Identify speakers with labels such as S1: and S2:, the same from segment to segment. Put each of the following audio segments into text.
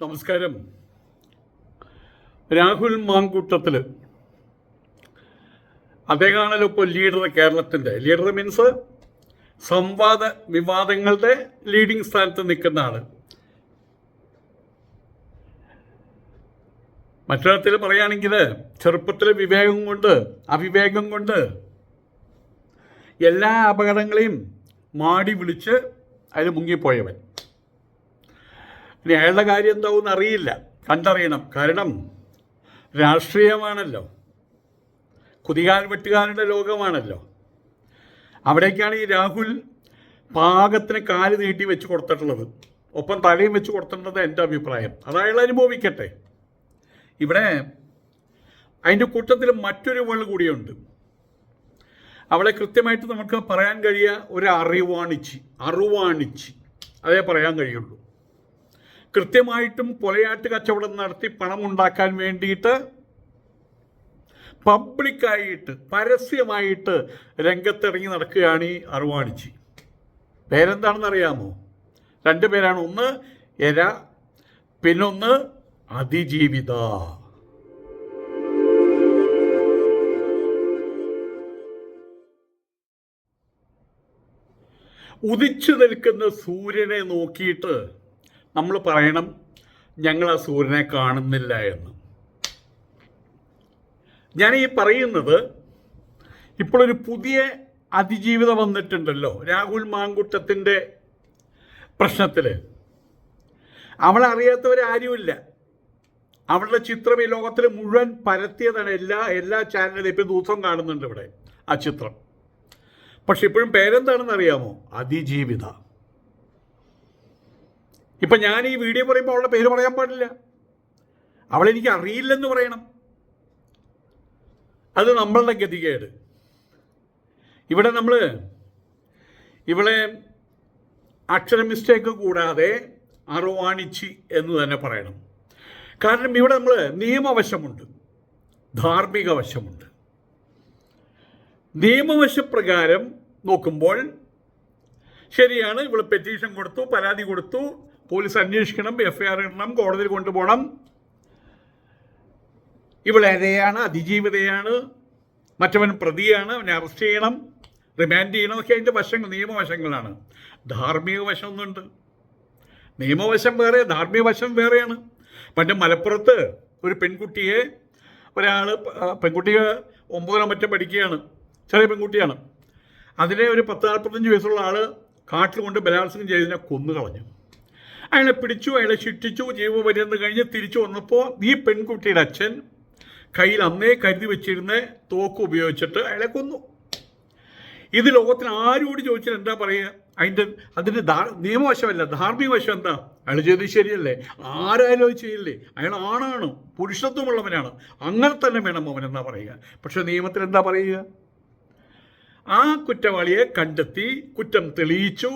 S1: നമസ്കാരം. രാഹുൽ മാങ്കൂട്ടത്തിൽ അദ്ദേഹമാണല്ലോ ഇപ്പോൾ ലീഡർ കേരളത്തിന്റെ ലീഡർ മീൻസ് സംവാദ വിവാദങ്ങളുടെ ലീഡിംഗ് സ്ഥാനത്ത് നിൽക്കുന്ന ആൾ മറ്റൊരത്തിൽ പറയുകയാണെങ്കിൽ ചെറുപ്പത്തിലെ വിവേകം കൊണ്ട് അവിവേകം കൊണ്ട് എല്ലാ അപകടങ്ങളെയും മാടി വിളിച്ച് അതിൽ മുങ്ങിപ്പോയവൻ. ഇനി അയാളുടെ കാര്യം എന്താവും അറിയില്ല. കണ്ടറിയണം. കാരണം രാഷ്ട്രീയമാണല്ലോ. കുതികാൽ വെട്ടുകാരുടെ ലോകമാണല്ലോ. അവിടേക്കാണ് ഈ രാഹുൽ പാകത്തിന് കാൽ നീട്ടി വെച്ച് കൊടുത്തിട്ടുള്ളത്. ഒപ്പം തലയും വെച്ച് കൊടുത്തിട്ടുള്ളത് എന്റെ അഭിപ്രായം. അത് അയാൾ അനുഭവിക്കട്ടെ. ഇവിടെ അതിന്റെ കൂട്ടത്തിൽ മറ്റൊരു വേൾ കൂടിയുണ്ട്. അവളെ കൃത്യമായിട്ട് നമുക്ക് പറയാൻ കഴിയുക ഒരു അറിവാണിച്ചി അറിവാണിച്ചി. അതേ പറയാൻ കഴിയുള്ളൂ. കൃത്യമായിട്ടും കൊലയാട്ട് കച്ചവടം നടത്തി പണം ഉണ്ടാക്കാൻ വേണ്ടിയിട്ട് പബ്ലിക്കായിട്ട് പരസ്യമായിട്ട് രംഗത്തിറങ്ങി നടക്കുകയാണ് ഈ അറുവാണിച്ചി പേരെന്താണെന്ന് അറിയാമോ രണ്ട് പേരാണ്. ഒന്ന് എര പിന്നൊന്ന് അതിജീവിത. ഉദിച്ചു നിൽക്കുന്ന സൂര്യനെ നോക്കിയിട്ട് നമ്മൾ പറയണം ഞങ്ങൾ ആ സൂര്യനെ കാണുന്നില്ല എന്ന്. ഞാൻ ഈ പറയുന്നത് ഇപ്പോഴൊരു പുതിയ അതിജീവിതം വന്നിട്ടുണ്ടല്ലോ രാഹുൽ മാങ്കുട്ടത്തിന്റെ പ്രശ്നത്തിൽ അവളെ അറിയാത്തവരാരുമില്ല അവളുടെ ചിത്രം ഈ ലോകത്തിൽ മുഴുവൻ പരത്തിയതാണ് എല്ലാ എല്ലാ ചാനലിലും ഇപ്പം ദിവസം കാണുന്നുണ്ട് ഇവിടെ ആ ചിത്രം. പക്ഷെ ഇപ്പോഴും പേരെന്താണെന്ന് അറിയാമോ? അതിജീവിത. ഇപ്പം ഞാൻ ഈ വീഡിയോ പറയുമ്പോൾ അവളുടെ പേര് പറയാൻ പാടില്ല. അവളെനിക്ക് അറിയില്ലെന്ന് പറയണം. അത് നമ്മളുടെ ഗതികേട്. ഇവിടെ നമ്മൾ ഇവളെ അക്ഷര മിസ്റ്റേക്ക് കൂടാതെ അറുവാണിച്ചി എന്ന് തന്നെ പറയണം. കാരണം ഇവിടെ നമ്മൾ നിയമവശമുണ്ട്. ധാർമ്മിക വശമുണ്ട് നിയമവശപ്രകാരം നോക്കുമ്പോൾ ശരിയാണ് ഇവൾ പെറ്റീഷൻ കൊടുത്തു പരാതി കൊടുത്തു പോലീസ് അന്വേഷിക്കണം എഫ് ഐ ആർ ഇടണം കോടതിയിൽ കൊണ്ടുപോകണം. ഇവൾ ഇരയാണ് അതിജീവിതയാണ്. മറ്റവൻ പ്രതിയാണ്. അവനെ അറസ്റ്റ് ചെയ്യണം. റിമാൻഡ് ചെയ്യണം ഒക്കെ അതിന്റെ വശങ്ങൾ നിയമവശങ്ങളാണ്. ധാർമ്മിക വശമൊന്നുണ്ട്. നിയമവശം വേറെ ധാർമ്മിക വശം വേറെയാണ്. പണ്ട് മലപ്പുറത്ത് ഒരു പെൺകുട്ടിയെ ഒരാൾ പെൺകുട്ടിയെ ഒമ്പതിനോ മറ്റോ പഠിക്കുകയാണ്. ചെറിയ പെൺകുട്ടിയാണ്. അതിനെ ഒരു പത്ത് നാൽപ്പത്തഞ്ച് വയസ്സുള്ള ആൾ കാട്ടിൽ കൊണ്ട് ബലാത്സംഗം ചെയ്തതിനെ കൊന്നു കളഞ്ഞു അയാളെ പിടിച്ചു അയാളെ ശിക്ഷിച്ചു ജീവപര്യന്തം കഴിഞ്ഞ് തിരിച്ചു വന്നപ്പോൾ ഈ പെൺകുട്ടിയുടെ അച്ഛൻ കയ്യിൽ അന്നേ കരുതി വെച്ചിരുന്ന തോക്ക് ഉപയോഗിച്ചിട്ട് അയാളെ കൊന്നു. ഇത് ലോകത്തിൽ ആരോട് ചോദിച്ചാൽ എന്താ പറയുക അതിന്റെ അതിന്റെ ധാ നിയമവശമല്ല ധാർമ്മിക വശം എന്താ? അയാൾ ചെയ്തത് ശരിയല്ലേ? ആരായാലും ചെയ്യില്ലേ? അയാൾ ആണാണ് പുരുഷത്വമുള്ളവനാണ്. അങ്ങനെ തന്നെ വേണം അവൻ എന്താ പറയുക. പക്ഷെ നിയമത്തിൽ എന്താ പറയുക? ആ കുറ്റവാളിയെ കണ്ടെത്തി കുറ്റം തെളിയിച്ചു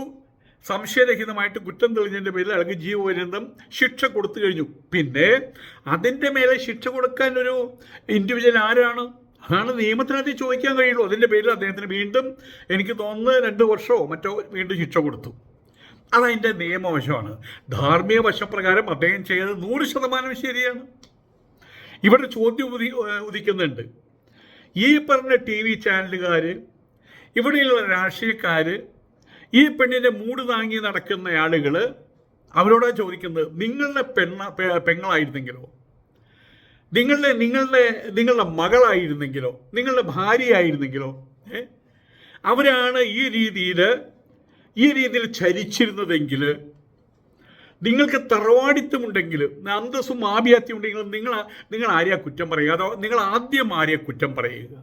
S1: സംശയരഹിതമായിട്ട് കുറ്റം തെളിഞ്ഞതിന്റെ പേരിൽ അയാൾക്ക് ജീവപര്യന്തം ശിക്ഷ കൊടുത്തു കഴിഞ്ഞു. പിന്നെ അതിന്റെ മേലെ ശിക്ഷ കൊടുക്കാൻ ഒരു ഇൻഡിവിജ്വൽ ആരാണ്? അതാണ് നിയമത്തിനകത്ത് ചോദിക്കാൻ കഴിയുള്ളൂ. അതിന്റെ പേരിൽ അദ്ദേഹത്തിന് വീണ്ടും എനിക്ക് തോന്നുന്നത് രണ്ട് വർഷമോ മറ്റോ വീണ്ടും ശിക്ഷ കൊടുത്തു. അതതിന്റെ നിയമവശമാണ്. ധാർമ്മിക വശപ്രകാരം അദ്ദേഹം ചെയ്തത് നൂറ് ശതമാനം ശരിയാണ്. ഇവിടെ ചോദ്യം ഉദി ഉദിക്കുന്നുണ്ട്. ഈ പറഞ്ഞ ടി വി ചാനലുകാർ ഇവിടെയുള്ള രാഷ്ട്രീയക്കാർ ഈ പെണ്ണിന്റെ മൂട് താങ്ങി നടക്കുന്ന ആളുകൾ അവരോട് ചോദിക്കുന്നത് നിങ്ങളുടെ പെണ്ണ പെങ്ങളായിരുന്നെങ്കിലോ? നിങ്ങളുടെ നിങ്ങളുടെ നിങ്ങളുടെ മകളായിരുന്നെങ്കിലോ? നിങ്ങളുടെ ഭാര്യയായിരുന്നെങ്കിലോ? അവരാണ് ഈ രീതിയിൽ ഈ രീതിയിൽ ചരിച്ചിരുന്നതെങ്കിൽ നിങ്ങൾക്ക് തറവാടിത്തമുണ്ടെങ്കിൽ അന്തസ്സും ആഭ്യാത്യം ഉണ്ടെങ്കിൽ നിങ്ങൾ നിങ്ങൾ ആരെയാ കുറ്റം പറയുക? അതോ നിങ്ങൾ ആദ്യം ആരെയാ കുറ്റം പറയുക?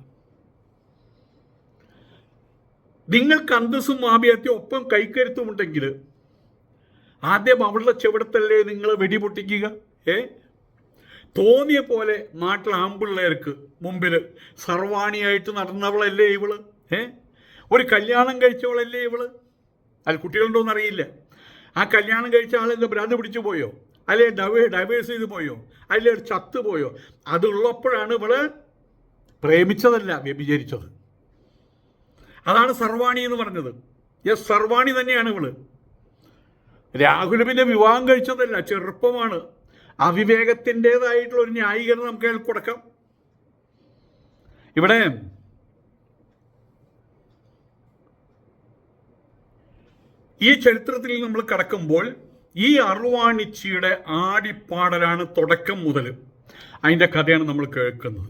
S1: നിങ്ങൾക്ക് അന്തസ്സും ആഭ്യാത്യം ഒപ്പം കൈക്കരുത്തുമുണ്ടെങ്കിൽ ആദ്യം അവളുടെ ചെവിടത്തല്ലേ നിങ്ങൾ വെടിപൊട്ടിക്കുക ഏ? തോന്നിയ പോലെ നാട്ടിൽ ആമ്പിള്ളേർക്ക് മുമ്പിൽ സർവാണിയായിട്ട് നടന്നവളല്ലേ ഇവൾ ഏ? ഒരു കല്യാണം കഴിച്ചവളല്ലേ ഇവൾ? അത് കുട്ടികളുണ്ടോന്ന് അറിയില്ല. ആ കല്യാണം കഴിച്ച ആളെന്താ ഭ്രാന്ത് പിടിച്ചു പോയോ? അല്ലെ ഡവേ ഡൈവേഴ്സ് ചെയ്ത് പോയോ? അല്ലെ ചത്തു പോയോ? അതുള്ളപ്പോഴാണ് ഇവൾ പ്രേമിച്ചതല്ല വ്യഭിചരിച്ചത്. അതാണ് സർവാണി എന്ന് പറഞ്ഞത്. യെസ് സർവാണി തന്നെയാണ് ഇവൾ. രാഹുൽ പിന്നെ വിവാഹം കഴിച്ചതല്ല ചെറുപ്പമാണ്. അവിവേകത്തിന്റെതായിട്ടുള്ള ഒരു ന്യായീകരണം നമുക്ക് അയാൾ കൊടുക്കാം. ഇവിടെ ഈ ചരിത്രത്തിൽ നമ്മൾ കടക്കുമ്പോൾ ഈ അറുവാണിച്ചിയുടെ ആടിപ്പാടലാണ് തുടക്കം മുതൽ അതിന്റെ കഥയാണ് നമ്മൾ കേൾക്കുന്നത്.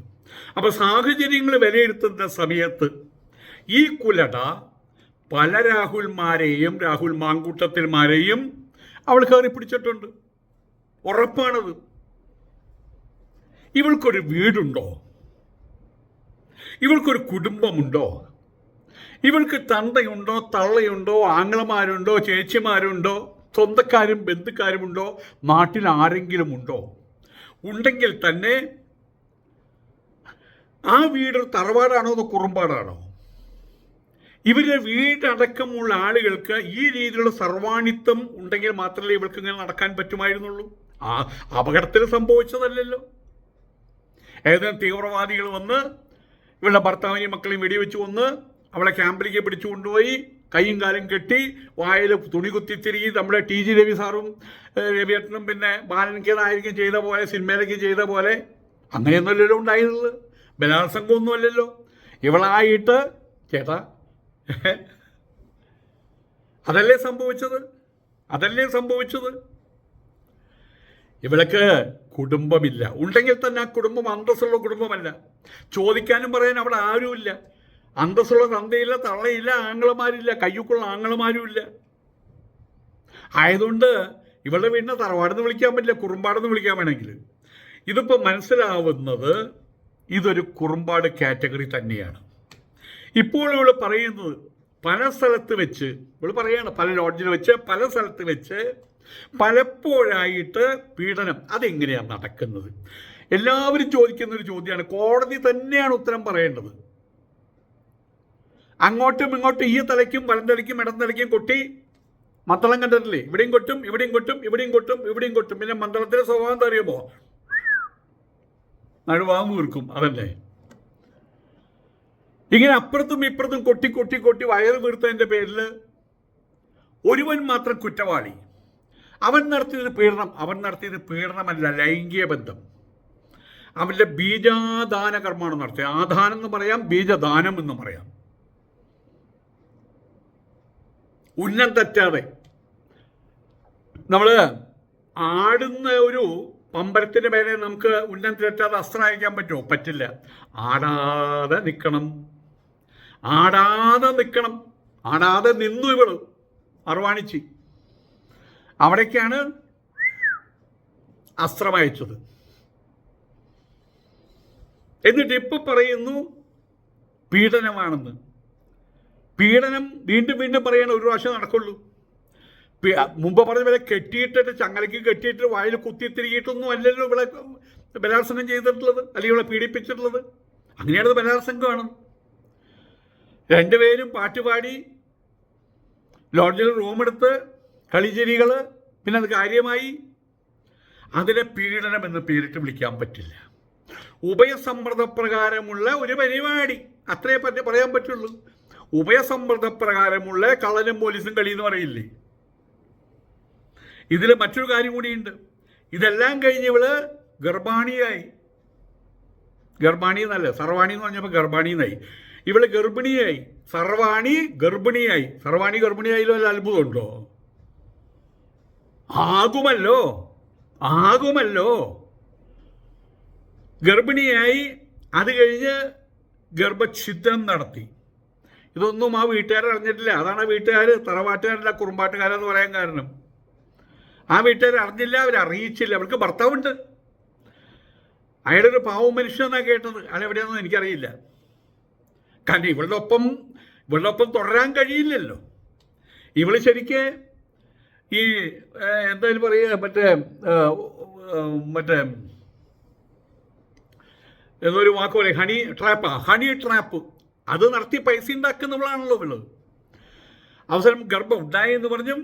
S1: അപ്പോൾ സാഹചര്യങ്ങൾ വിലയിരുത്തുന്ന സമയത്ത് ഈ കുലട പല രാഹുൽമാരെയും രാഹുൽ മാങ്കൂട്ടത്തിൽമാരെയും അവൾ കയറി പിടിച്ചിട്ടുണ്ട്. ഉറപ്പാണത്. ഇവൾക്കൊരു വീടുണ്ടോ? ഇവൾക്കൊരു കുടുംബമുണ്ടോ? ഇവൾക്ക് തണ്ടയുണ്ടോ തള്ളയുണ്ടോ ആങ്ങളമാരുണ്ടോ ചേച്ചിമാരുണ്ടോ സ്വന്തക്കാരും ബന്ധുക്കാരുമുണ്ടോ നാട്ടിൽ ആരെങ്കിലും ഉണ്ടോ ഉണ്ടെങ്കിൽ തന്നെ ആ വീട് തറവാടാണോ അതോ കുറുമ്പാടാണോ? ഇവരുടെ വീടടക്കമുള്ള ആളുകൾക്ക് ഈ രീതിയിലുള്ള സർവാണിത്വം ഉണ്ടെങ്കിൽ മാത്രമേ ഇവൾക്ക് ഇങ്ങനെ നടക്കാൻ പറ്റുമായിരുന്നുള്ളൂ? ആ അപകടത്തിൽ സംഭവിച്ചതല്ലല്ലോ. ഏതെങ്കിലും തീവ്രവാദികൾ വന്ന് ഇവളുടെ ഭർത്താവിനെയും മക്കളെയും വെടിവെച്ച് വന്ന് അവളെ ക്യാമ്പിലേക്ക് പിടിച്ചു കൊണ്ടുപോയി കൈയും കാലും കെട്ടി വായിൽ തുണി കുത്തിത്തിരികി നമ്മുടെ ടി ജി രവി സാറും രവിയേട്ടനും പിന്നെ ബാലൻകേതായിരിക്കും ചെയ്ത പോലെ സിനിമയിലേക്ക് ചെയ്ത പോലെ. അങ്ങനെയൊന്നുമല്ലല്ലോ ഉണ്ടായിരുന്നത്. ബലാത്സംഗമൊന്നുമല്ലല്ലോ. ഇവളായിട്ട് ചേട്ടാ അതല്ലേ സംഭവിച്ചത്? അതല്ലേ സംഭവിച്ചത്? ഇവൾക്ക് കുടുംബമില്ല. ഉണ്ടെങ്കിൽ തന്നെ ആ കുടുംബം അന്തസ്സുള്ള കുടുംബമല്ല. ചോദിക്കാനും പറയാൻ അവിടെ ആരുമില്ല. അന്തസ്സുള്ള തന്തയില്ല തള്ളയില്ല ആങ്ങളമാരില്ല കയ്യുക്കുള്ള ആങ്ങളമാരുമില്ല. ആയതുകൊണ്ട് ഇവളുടെ വീടിനെ തറവാടെന്ന് വിളിക്കാൻ പറ്റില്ല കുറുമ്പാടെന്ന് വിളിക്കാൻ വേണമെങ്കിൽ. ഇതിപ്പോൾ മനസ്സിലാവുന്നത് ഇതൊരു കുറുമ്പാട് കാറ്റഗറി തന്നെയാണ്. ഇപ്പോൾ ഇവൾ പറയുന്നത് പല സ്ഥലത്ത് വെച്ച് ഇവൾ പറയാണ് പല ലോഡ്ജിൽ വെച്ച് പല സ്ഥലത്ത് വെച്ച് പലപ്പോഴായിട്ട് പീഡനം. അതെങ്ങനെയാണ് നടക്കുന്നത്? എല്ലാവരും ചോദിക്കുന്ന ഒരു ചോദ്യമാണ്. കോടതി തന്നെയാണ് ഉത്തരം പറയേണ്ടത്. അങ്ങോട്ടും ഇങ്ങോട്ടും ഈ തലയ്ക്കും വലന്തലയ്ക്കും ഇടം തലയ്ക്കും കൊട്ടി മത്തളം കണ്ടിട്ടില്ലേ? ഇവിടെയും കൊട്ടും ഇവിടെയും കൊട്ടും ഇവിടെയും കൊട്ടും ഇവിടെയും കൊട്ടും. പിന്നെ മന്ത്രത്തിലെ സ്വഭാവം എന്താ അറിയുമോ? വീർക്കും. അതല്ലേ? ഇങ്ങനെ അപ്പുറത്തും ഇപ്പുറത്തും കൊട്ടി കൊട്ടി കൊട്ടി വയറ് വീർത്തതിന്റെ പേരിൽ ഒരുവൻ മാത്രം കുറ്റവാളി. അവൻ നടത്തിയത് പീഡനം അവൻ നടത്തിയത് പീഡനമല്ല ലൈംഗിക ബന്ധം. അവന്റെ ബീജാദാന കർമ്മമാണ് നടത്തിയത്. ആദാനം എന്ന് പറയാം ബീജദാനം എന്ന് പറയാം. ഉന്നം തെറ്റാതെ. നമ്മൾ ആടുന്ന ഒരു പമ്പരത്തിന്റെ മേലെ നമുക്ക് ഉന്നം തെറ്റാതെ അസ്ത്രം അയക്കാൻ പറ്റുമോ? പറ്റില്ല. ആടാതെ നിൽക്കണം ആടാതെ നിൽക്കണം. ആടാതെ നിന്നു ഇവൾ. അർവാണിച്ചി. അവിടേക്കാണ് അസ്ത്രം അയച്ചത്. എന്നിട്ട് ഇപ്പൊ പറയുന്നു പീഡനമാണെന്ന്. പീഡനം വീണ്ടും വീണ്ടും പറയണ ഒരു പ്രാവശ്യം നടക്കുള്ളൂ. മുമ്പ് പറഞ്ഞ പോലെ കെട്ടിയിട്ടിട്ട് ചങ്ങലയ്ക്ക് കെട്ടിയിട്ട് വായിൽ കുത്തി തിരികിയിട്ടൊന്നും അല്ലല്ലോ ഇവിടെ ബലാത്സംഗം ചെയ്തിട്ടുള്ളത് അല്ലെങ്കിൽ ഇവിടെ പീഡിപ്പിച്ചിട്ടുള്ളത്? അങ്ങനെയാണ് ഇത് ബലാത്സംഗമാണ്. രണ്ടുപേരും പാട്ടുപാടി ലോഡ്ജിൽ റൂമെടുത്ത് കളിചെരികൾ പിന്നെ അത് കാര്യമായി. അതിനെ പീഡനം എന്ന് പേരിട്ട് വിളിക്കാൻ പറ്റില്ല. ഉഭയസമ്മർദ്ദപ്രകാരമുള്ള ഒരു പരിപാടി. അത്രേ പറ്റി പറയാൻ പറ്റുള്ളൂ. ഉഭയസമ്മർദ്ദപ്രകാരമുള്ള കള്ളനും പോലീസും കളി എന്ന് പറയില്ലേ? ഇതിൽ മറ്റൊരു കാര്യം കൂടിയുണ്ട്. ഇതെല്ലാം കഴിഞ്ഞ് ഇവൾ ഗർഭാണിയായി. ഗർഭാണി എന്നല്ല സർവാണി എന്ന് പറഞ്ഞപ്പോൾ ഗർഭാണി എന്നായി. ഇവൾ ഗർഭിണിയായി. സർവാണി ഗർഭിണിയായി. സർവാണി ഗർഭിണിയായാലും വല്ല അത്ഭുതമുണ്ടോ? ആകുമല്ലോ. ആകുമല്ലോ. ഗർഭിണിയായി. അത് കഴിഞ്ഞ് ഗർഭഛിദ്രം നടത്തി. ഇതൊന്നും ആ വീട്ടുകാരെ അറിഞ്ഞിട്ടില്ല. അതാണ് വീട്ടുകാർ തറവാട്ടുകാരല്ല കുറുമ്പാട്ടുകാരെന്ന് പറയാൻ കാരണം. ആ വീട്ടുകാർ അറിഞ്ഞില്ല അവർ അറിയിച്ചില്ല. അവർക്ക് ഭർത്താവുണ്ട്. അയാളൊരു പാവം മനുഷ്യനെന്നാണ് കേട്ടത്. അയാൾ എവിടെയാണെന്ന് എനിക്കറിയില്ല. കാരണം ഇവളുടെ ഒപ്പം ഇവളുടെ ഒപ്പം തുടരാൻ കഴിയില്ലല്ലോ. ഇവൾ ശരിക്ക് ഈ എന്തായാലും പറയുക മറ്റേ മറ്റേ എന്നൊരു വാക്ക് പറയും ഹണി ട്രാപ്പാ ഹണി ട്രാപ്പ്. അത് നടത്തി പൈസ ഉണ്ടാക്കുന്നവളാണല്ലോ ഇവൾ. അവസരം ഗർഭം ഉണ്ടായി എന്ന് പറഞ്ഞും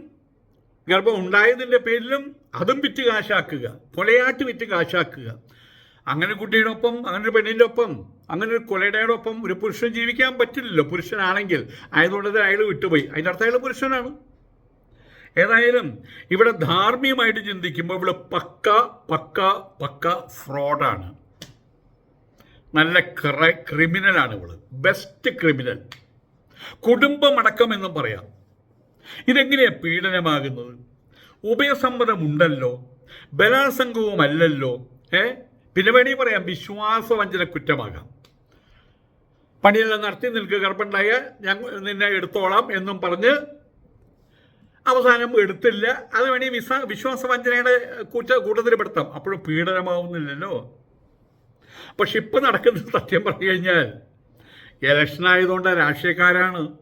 S1: ഗർഭം ഉണ്ടായതിന്റെ പേരിലും അതും വിറ്റ് കാശാക്കുക കൊലയാട്ട് വിറ്റ് കാശാക്കുക. അങ്ങനെ കുട്ടിയുടെ ഒപ്പം അങ്ങനെ ഒരു പെണ്ണിന്റെ ഒപ്പം അങ്ങനെ ഒരു കൊലയുടെ ഒപ്പം ഒരു പുരുഷൻ ജീവിക്കാൻ പറ്റില്ലല്ലോ. പുരുഷനാണെങ്കിൽ ആയതുകൊണ്ട് അയാൾ വിട്ടുപോയി. അതിന്റെ അർത്ഥം അയാൾ പുരുഷനാണ്. ഏതായാലും ഇവിടെ ധാർമ്മികമായിട്ട് ചിന്തിക്കുമ്പോൾ ഇവിടെ പക്ക പക്ക പക്ക ഫ്രോഡാണ്. നല്ല ക്ര ക്രിമിനലാണ് ഇവൾ. ബെസ്റ്റ് ക്രിമിനൽ കുടുംബമടക്കം എന്നും പറയാം. ഇതെങ്ങനെയാണ് പീഡനമാകുന്നത്? ഉഭയസമ്മതമുണ്ടല്ലോ. അല്ലല്ലോ ഏ? പിന്നെ വേണമെങ്കിൽ പറയാം വിശ്വാസവഞ്ചന കുറ്റമാകാം. പണിയെല്ലാം നടത്തി നിനക്ക് ഗർഭമുണ്ടായ ഞാൻ നിന്നെ എടുത്തോളാം എന്നും പറഞ്ഞ് അവസാനം എടുത്തില്ല. അത് വേണി വിസ വിശ്വാസവഞ്ചനയുടെ കുറ്റ കൂട്ടത്തിൽ പെടുത്താം. അപ്പോഴും പീഡനമാവുന്നില്ലല്ലോ. പക്ഷെ ഇപ്പം നടക്കുന്നത് സത്യം പറഞ്ഞു കഴിഞ്ഞാൽ ഇലക്ഷൻ ആയതുകൊണ്ട് രാഷ്ട്രീയക്കാരാണ്.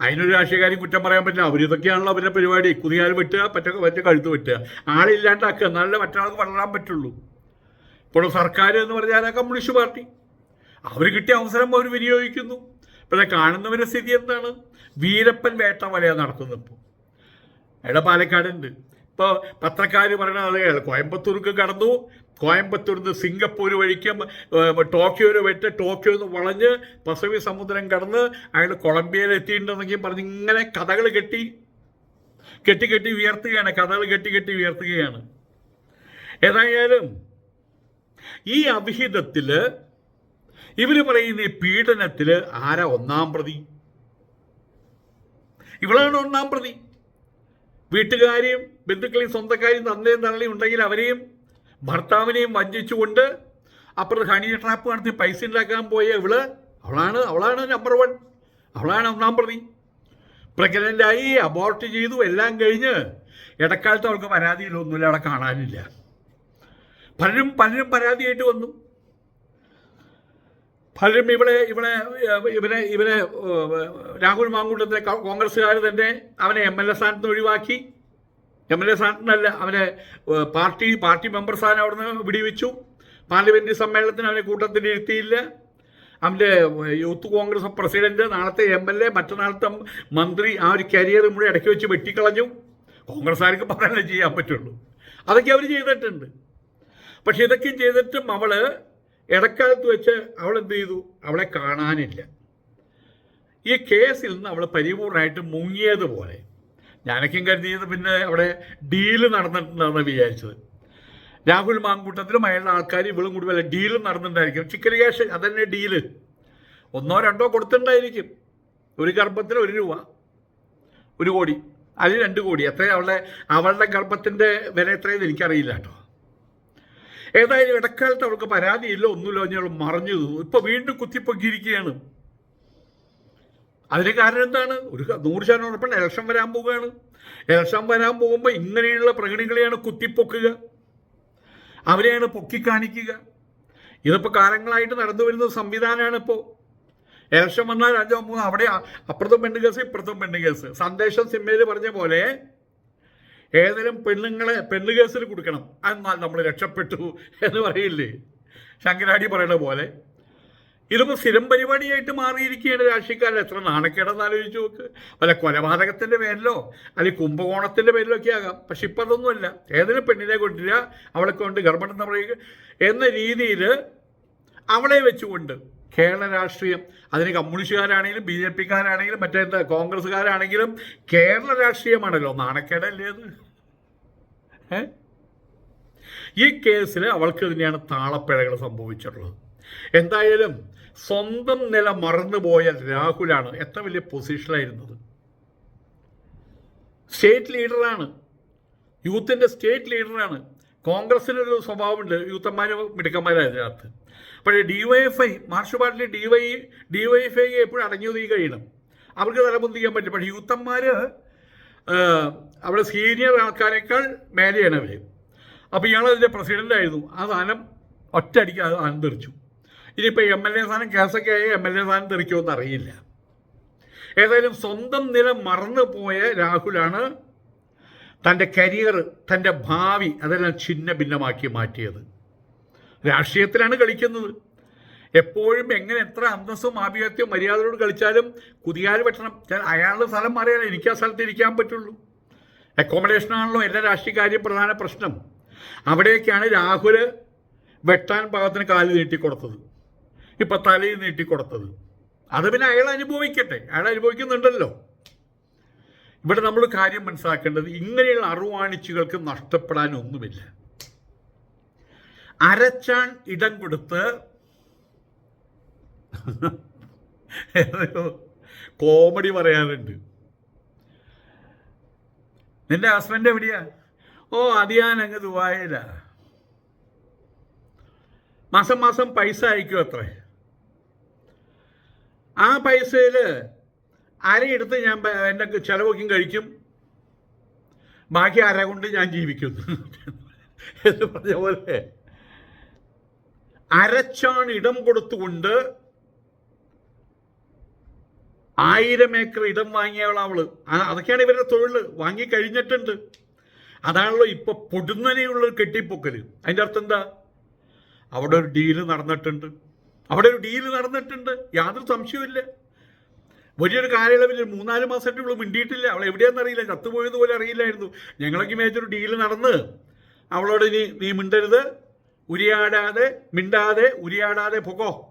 S1: അതിനൊരു രാഷ്ട്രീയക്കാരും കുറ്റം പറയാൻ പറ്റില്ല. അവരിതൊക്കെയാണല്ലോ അവരുടെ പരിപാടി. കുതിയാൽ വെട്ടുക പറ്റ പറ്റ കഴുത്ത് വെട്ടുക. ആളില്ലാണ്ടാക്കുക. എന്നാലേ മറ്റൊരാൾക്ക് വളരാൻ പറ്റുള്ളൂ. ഇപ്പോൾ സർക്കാർ എന്ന് പറഞ്ഞാൽ കമ്മ്യൂണിസ്റ്റ് പാർട്ടി. അവർ കിട്ടിയ അവസരം അവർ വിനിയോഗിക്കുന്നു. പിന്നെ കാണുന്നവരുടെ സ്ഥിതി എന്താണ്? വീരപ്പൻ വേട്ട വലയാണ് നടത്തുന്നത് ഇപ്പോൾ അയാളുടെ പാലക്കാടുണ്ട്. ഇപ്പോൾ പത്രക്കാർ പറയണത് അത് കോയമ്പത്തൂർക്ക് കടന്നു. കോയമ്പത്തൂർ നിന്ന് സിംഗപ്പൂർ വഴിക്കും ടോക്കിയോയിൽ വെട്ട് ടോക്കിയോ നിന്ന് വളഞ്ഞ് പസഫിക് സമുദ്രം കടന്ന് അയാൾ കൊളംബിയയിൽ എത്തിയിട്ടുണ്ടെന്നൊക്കെ പറഞ്ഞ് ഇങ്ങനെ കഥകൾ കെട്ടി കെട്ടി കെട്ടി ഉയർത്തുകയാണ്. കഥകൾ കെട്ടി കെട്ടി ഉയർത്തുകയാണ്. ഏതായാലും ഈ അവിഹിതത്തിൽ ഇവർ പറയുന്ന പീഡനത്തിൽ ആരാ ഒന്നാം പ്രതി? ഇവളാണ് ഒന്നാം പ്രതി. വീട്ടുകാരെയും ബന്ധുക്കളെയും സ്വന്തക്കാരെയും തന്തയും തള്ളയും ഉണ്ടെങ്കിൽ അവരെയും ഭർത്താവിനെയും വഞ്ചിച്ചുകൊണ്ട് അപ്പുറത്ത് ഹണി ട്രാപ്പ് നടത്തി പൈസ ഉണ്ടാക്കാൻ പോയ ഇവൾ അവളാണ് അവളാണ് നമ്പർ വൺ അവളാണ് ഒന്നാം പ്രതി. പ്രഗ്നന്റായി അബോർട്ട് ചെയ്തു എല്ലാം കഴിഞ്ഞ് ഇടക്കാലത്ത് അവൾക്ക് പരാതിയിലൊന്നുമില്ല അവിടെ കാണാനില്ല. പലരും പലരും പരാതിയായിട്ട് വന്നു. പലരും ഇവിടെ ഇവിടെ ഇവനെ ഇവനെ രാഹുൽ മാങ്കൂട്ടത്തിലെ കോൺഗ്രസ്സുകാർ തന്നെ അവനെ എം എൽ എ സ്ഥാനത്ത് ഒഴിവാക്കി. എം എൽ എ സ്ഥാനത്തിനല്ല അവനെ പാർട്ടി പാർട്ടി മെമ്പർ സ്ഥാനം അവിടെ നിന്ന് വിടിവെച്ചു. പാർലമെന്റ് സമ്മേളനത്തിന് അവനെ കൂട്ടത്തിൽ ഇരുത്തിയില്ല. അവന്റെ യൂത്ത് കോൺഗ്രസ് പ്രസിഡന്റ് നാളത്തെ എം എൽ എ മറ്റന്നാളത്തെ മന്ത്രി ആ ഒരു കരിയർ മുഴുവൻ ഇടയ്ക്ക് വെച്ച് വെട്ടിക്കളഞ്ഞു. കോൺഗ്രസ്സുകാർക്ക് പറയാനേ ചെയ്യാൻ പറ്റുള്ളൂ. അതൊക്കെ അവർ ചെയ്തിട്ടുണ്ട്. പക്ഷെ ഇതൊക്കെ ചെയ്തിട്ടും അവൾ ഇടക്കാലത്ത് വെച്ച് അവൾ എന്ത് ചെയ്തു? അവളെ കാണാനില്ല. ഈ കേസിൽ നിന്ന് അവൾ പരിപൂർണമായിട്ട് മുങ്ങിയതുപോലെ. ഞാനൊക്കെയും കരുതിയത് പിന്നെ അവിടെ ഡീൽ നടന്നിട്ടുണ്ടെന്ന് വിചാരിച്ചത്. രാഹുൽ മാങ്കൂട്ടത്തിലും അയാളുടെ ആൾക്കാർ ഇവളും കൂടി വല്ല ഡീൽ നടന്നിട്ടുണ്ടായിരിക്കും. ചിക്കൻ ക്യാഷ് അതന്നെ ഡീൽ. ഒന്നോ രണ്ടോ കൊടുത്തിട്ടുണ്ടായിരിക്കും. ഒരു ഗർഭത്തിന് ഒരു രൂപ. ഒരു കോടി. അതിൽ രണ്ട് കോടി. എത്ര അവളുടെ അവളുടെ ഗർഭത്തിന്റെ വില എത്രയെന്ന് എനിക്കറിയില്ല കേട്ടോ. ഏതായാലും ഇടക്കാലത്ത് അവൾക്ക് പരാതിയില്ല ഒന്നുമില്ല ഞങ്ങൾ മറഞ്ഞു ഇപ്പൊ വീണ്ടും കുത്തിപ്പൊക്കിയിരിക്കുകയാണ്. അതിന് കാരണം എന്താണ്? ഒരു നൂറ് ശതമാനം ഉറപ്പാണ് ഇലക്ഷൻ വരാൻ പോവുകയാണ്. ഇലക്ഷൻ വരാൻ പോകുമ്പോൾ ഇങ്ങനെയുള്ള പ്രകടനങ്ങളെയാണ് കുത്തിപ്പൊക്കുക. അവരെയാണ് പൊക്കിക്കാണിക്കുക. ഇതിപ്പോൾ കാലങ്ങളായിട്ട് നടന്നു വരുന്ന സംവിധാനമാണ് ഇപ്പോൾ ഇലക്ഷൻ വന്നാൽ അഞ്ചോ മൂന്നോ അവിടെ അപ്പുറത്തും പെണ്ണ് കേസ് ഇപ്പുറത്തും പെണ്ണ് കേസ്. സന്ദേശം സിമ്മയിൽ പറഞ്ഞ പോലെ ഏതെങ്കിലും പെണ്ണുങ്ങളെ പെണ്ണ് കേസിൽ കൊടുക്കണം. എന്നാൽ നമ്മൾ രക്ഷപ്പെട്ടു എന്ന് പറയില്ലേ? ശങ്കരാടി പറയുന്ന പോലെ. ഇതിപ്പോൾ സ്ഥിരം പരിപാടിയായിട്ട് മാറിയിരിക്കുകയാണ് രാഷ്ട്രീയക്കാരിൽ എത്ര നാണക്കേടെന്ന് ആലോചിച്ച് നോക്ക്. വല്ല കൊലപാതകത്തിന്റെ പേരിലോ അല്ലെങ്കിൽ കുംഭകോണത്തിന്റെ പേരിലോ ഒക്കെ ആകാം. പക്ഷെ ഇപ്പം അതൊന്നുമല്ല. ഏതെങ്കിലും പെണ്ണിനെ കൊണ്ടില്ല അവളെ കൊണ്ട് ഗർഭം പറയുക എന്ന രീതിയിൽ അവളെ വെച്ചുകൊണ്ട് കേരള രാഷ്ട്രീയം. അതിന് കമ്മ്യൂണിസ്റ്റുകാരാണെങ്കിലും ബി ജെ പിക്കാരാണെങ്കിലും മറ്റേ കോൺഗ്രസ്സുകാരാണെങ്കിലും കേരള രാഷ്ട്രീയമാണല്ലോ. നാണക്കേടല്ലേ അത്? ഈ കേസിൽ അവൾക്ക് തന്നെയാണ് താളപ്പിഴകൾ സംഭവിച്ചിട്ടുള്ളത്. എന്തായാലും സ്വന്തം നില മറന്നുപോയ രാഹുലാണ് എത്ര വലിയ പൊസിഷനിലായിരുന്നത്. സ്റ്റേറ്റ് ലീഡറാണ്. യൂത്തിന്റെ സ്റ്റേറ്റ് ലീഡറാണ്. കോൺഗ്രസിനൊരു സ്വഭാവമുണ്ട്. യൂത്തന്മാരും മിടുക്കന്മാരും അതിനകത്ത്. പക്ഷേ ഡി വൈ എഫ് ഐ മാർഷ് പാർട്ടിലെ എഫ് ഐ എപ്പോഴും അടങ്ങി ഒതുങ്ങി കഴിയണം അവർക്ക് തലമുന്തിക്കാൻ പറ്റും. പക്ഷേ യൂത്തന്മാർ അവിടെ സീനിയർ ആൾക്കാരെക്കാൾ മേലെയാണ് അവർ അപ്പോൾ ഇയാളതിന്റെ പ്രസിഡന്റായിരുന്നു ആ സാധനം ഒറ്റയടിക്ക് അത് സാധനം തെറിച്ചു. ഇനിയിപ്പോൾ എം എൽ എ സ്ഥാനം കേസൊക്കെ ആയി എം എൽ എ സ്ഥാനം തെറിക്കുമെന്ന് അറിയില്ല ഏതായാലും സ്വന്തം നില മറന്നു പോയ രാഹുലാണ് തന്റെ കരിയർ തന്റെ ഭാവി അതെല്ലാം ഛിന്ന ഭിന്നമാക്കി മാറ്റിയത്. രാഷ്ട്രീയത്തിലാണ് കളിക്കുന്നത്. എപ്പോഴും എങ്ങനെ എത്ര അന്തസ്സും ആഭിജാത്യവും മര്യാദയോട് കളിച്ചാലും കുതിയാൽ വെട്ടണം. ഞാൻ അയാളുടെ സ്ഥലം മാറിയാലേ എനിക്ക് ആ സ്ഥലത്ത് ഇരിക്കാൻ പറ്റുള്ളൂ. അക്കോമഡേഷനാണല്ലോ എല്ലാ രാഷ്ട്രീയ പ്രധാന പ്രശ്നം. അവിടെയൊക്കെയാണ് രാഹുൽ വെട്ടാൻ പാകത്തിന് കാൽ നീട്ടിക്കൊടുത്തത്. ഇപ്പം തലയിൽ നീട്ടിക്കൊടുത്തത്. അത് പിന്നെ അയാൾ അനുഭവിക്കട്ടെ. അയാൾ അനുഭവിക്കുന്നുണ്ടല്ലോ. ഇവിടെ നമ്മൾ കാര്യം മനസ്സിലാക്കേണ്ടത് ഇങ്ങനെയുള്ള അറുവാണിച്ചുകൾക്ക് നഷ്ടപ്പെടാൻ അരച്ചാൻ ഇടം കൊടുത്ത് കോമഡി പറയാറുണ്ട് നിന്റെ ഹസ്ബൻഡ് എവിടെയാ? ഓ അത് ഞാൻ അങ്ങ് ദുബായില. മാസം മാസം പൈസ അയക്കും അത്രേ. ആ പൈസയിൽ അരയെടുത്ത് ഞാൻ എന്റെ ചിലവൊക്കെയും കഴിക്കും. ബാക്കി അര കൊണ്ട് ഞാൻ ജീവിക്കുന്നു. എന്ന് പറഞ്ഞ പോലെ. അരച്ചാണ് ഇടം കൊടുത്തുകൊണ്ട് ആയിരം ഏക്കർ ഇടം വാങ്ങിയവൾ അവൾ. അതൊക്കെയാണ് ഇവരുടെ തൊഴിൽ വാങ്ങി കഴിഞ്ഞിട്ടുണ്ട്. അതാണല്ലോ ഇപ്പൊ പൊടുന്നനെയുള്ള കെട്ടിപ്പൊക്കൽ. അതിന്റെ അർത്ഥം എന്താ? അവിടെ ഒരു ഡീൽ നടന്നിട്ടുണ്ട്. അവിടെ ഒരു ഡീൽ നടന്നിട്ടുണ്ട്. യാതൊരു സംശയവുമില്ല വലിയൊരു കാലയളവിൽ മൂന്നാൽ മാസമായിട്ട് ഇവൾ മിണ്ടിയിട്ടില്ല. അവൾ എവിടെയാണെന്ന് അറിയില്ല. ചത്തുപോയത് അറിയില്ലായിരുന്നു. ഞങ്ങളൊക്കെ മേച്ചൊരു ഡീൽ നടന്ന് അവളോട് ഇനി നീ മിണ്ടരുത്. ഉരിയാടാതെ മിണ്ടാതെ ഉരിയാടാതെ പൊക്കോ.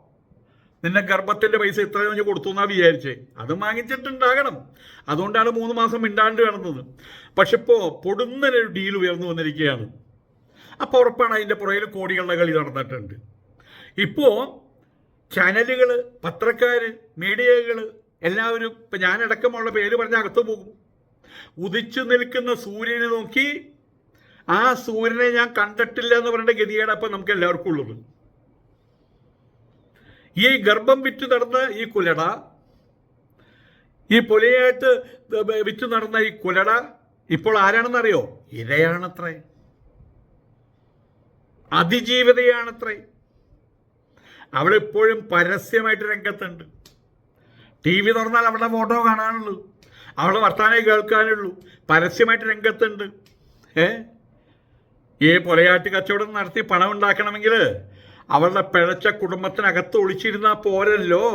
S1: നിന്നെ ഗർഭത്തിന്റെ പൈസ ഇത്ര കഴിഞ്ഞ് കൊടുത്തു എന്നാ വിചാരിച്ചേ. അത് വാങ്ങിച്ചിട്ടുണ്ടാകണം. അതുകൊണ്ടാണ് മൂന്ന് മാസം മിണ്ടാണ്ട് കിടന്നത്. പക്ഷെ ഇപ്പോ പൊടുന്നൊരു ഡീൽ ഉയർന്നു വന്നിരിക്കുകയാണ്. അപ്പോൾ ഉറപ്പാണ് അതിന്റെ പുറകിൽ കോടികളുടെ കളി നടന്നിട്ടുണ്ട്. ഇപ്പോ ചാനലുകൾ പത്രക്കാർ മീഡിയകൾ എല്ലാവരും ഇപ്പം ഞാനടക്കമുള്ള പേര് പറഞ്ഞ് അകത്തു പോകും. ഉദിച്ചു നിൽക്കുന്ന സൂര്യനെ നോക്കി ആ സൂര്യനെ ഞാൻ കണ്ടിട്ടില്ല എന്ന് പറഞ്ഞ ഗതിയാണ് അപ്പം നമുക്ക് എല്ലാവർക്കും ഉള്ളത്. ഈ ഗർഭം വിറ്റ് നടന്ന ഈ കുലട ഈ പൊലയായിട്ട് വിറ്റ് നടന്ന ഈ കുലട ഇപ്പോൾ ആരാണെന്നറിയോ? ഇരയാണത്രേ. അതിജീവിതയാണത്രേ. അവളിപ്പോഴും പരസ്യമായിട്ട് രംഗത്തുണ്ട്. ടി വി തുറന്നാൽ അവളുടെ ഫോട്ടോ കാണാനുള്ളൂ. അവളുടെ വർത്താനേ കേൾക്കാനുള്ളൂ. പരസ്യമായിട്ട് രംഗത്തുണ്ട്. ഏ? ഈ പൊലയാട്ട് കച്ചവടം നടത്തി പണം ഉണ്ടാക്കണമെങ്കിൽ അവളുടെ പിഴച്ച കുടുംബത്തിനകത്ത് ഒളിച്ചിരുന്നാൽ പോരല്ലോ.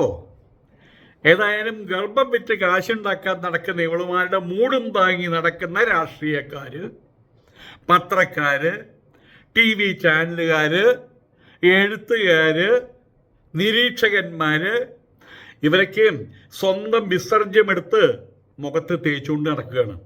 S1: ഏതായാലും ഗർഭം വിറ്റ് കാശുണ്ടാക്കാൻ നടക്കുന്ന ഇവളുമാരുടെ മൂടും താങ്ങി നടക്കുന്ന രാഷ്ട്രീയക്കാർ പത്രക്കാർ ടി വി ചാനലുകാർ എഴുത്തുകാർ നിരീക്ഷകന്മാർ ഇവരൊക്കെ സ്വന്തം വിസർജ്യമെടുത്ത് മുഖത്ത് തേച്ചുകൊണ്ട് നടക്കുകയാണ്.